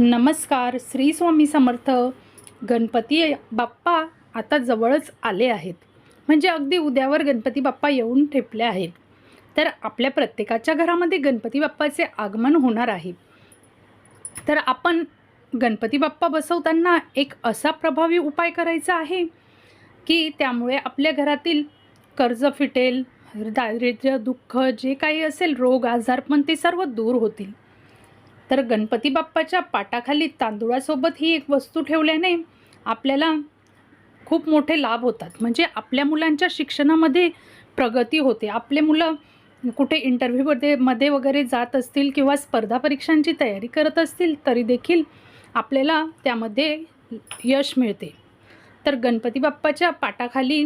नमस्कार श्री स्वामी समर्थ. गणपती बाप्पा आता जवळच आले आहेत. म्हणजे अगदी उद्यावर गणपती बाप्पा येऊन ठेपले आहेत. तर आपल्या प्रत्येकाच्या घरामध्ये गणपती बाप्पाचे आगमन होणार आहे. तर आपण गणपती बाप्पा बसवताना एक असा प्रभावी उपाय करायचा आहे की त्यामुळे आपल्या घरातील कर्ज फिटेल दारिद्र्य दुःख जे काही असेल रोग आजार पण ते सर्व दूर होतील. तर गणपती बाप्पाच्या पाटाखाली तांदुळासोबत ही एक वस्तू ठेवल्याने आपल्याला खूप मोठे लाभ होतात. म्हणजे आपल्या मुलांच्या शिक्षणामध्ये प्रगती होते. आपले मुलं कुठे इंटरव्ह्यूमध्ये मध्ये वगैरे जात असतील किंवा स्पर्धा परीक्षांची तयारी करत असतील तरी देखील आपल्याला त्यामध्ये यश मिळते. तर गणपती बाप्पाच्या पाटाखाली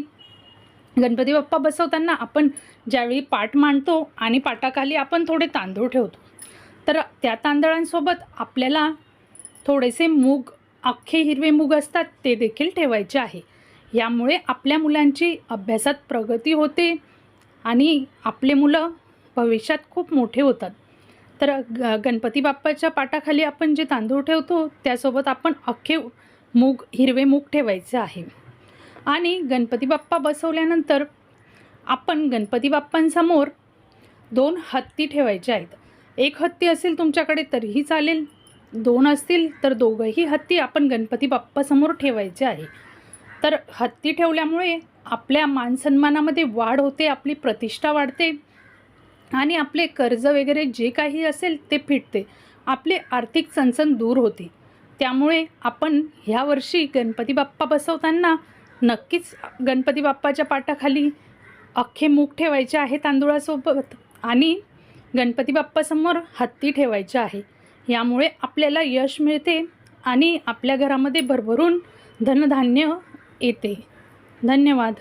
गणपती बाप्पा बसवताना आपण ज्यावेळी पाट मांडतो आणि पाटाखाली आपण थोडे तांदूळ ठेवतो. तर त्या तांदळांसोबत आपल्याला थोडेसे मूग अख्खे हिरवे मूग असतात ते देखील ठेवायचे आहे. यामुळे आपल्या मुलांची अभ्यासात प्रगती होते आणि आपले मुलं भविष्यात खूप मोठे होतात. तर ग गणपती बाप्पाच्या पाटाखाली आपण जे तांदूळ ठेवतो त्यासोबत आपण अख्खे मूग हिरवे मूग ठेवायचे आहे. आणि गणपती बाप्पा बसवल्यानंतर आपण गणपती बाप्पांसमोर दोन हत्ती ठेवायचे आहेत. एक हत्ती असेल तुमच्याकडे तरीही चालेल. दोन असतील तर दोघंही हत्ती आपण गणपती बाप्पासमोर ठेवायचे आहे. तर हत्ती ठेवल्यामुळे आपल्या मानसन्मानामध्ये वाढ होते आपली प्रतिष्ठा वाढते आणि आपले कर्ज वगैरे जे काही असेल ते फिटते. आपली आर्थिक चणचण दूर होते. त्यामुळे आपण ह्या वर्षी गणपती बाप्पा बसवताना नक्कीच गणपती बाप्पाच्या पाटाखाली अख्खे मूग ठेवायचे आहे तांदूळासोबत आणि गणपती बाप्पासमोर हत्ती ठेवायचे आहे. यामुळे आपल्याला यश मिळते आणि आपल्या घरामध्ये भरभरून धनधान्य येते. धन्यवाद.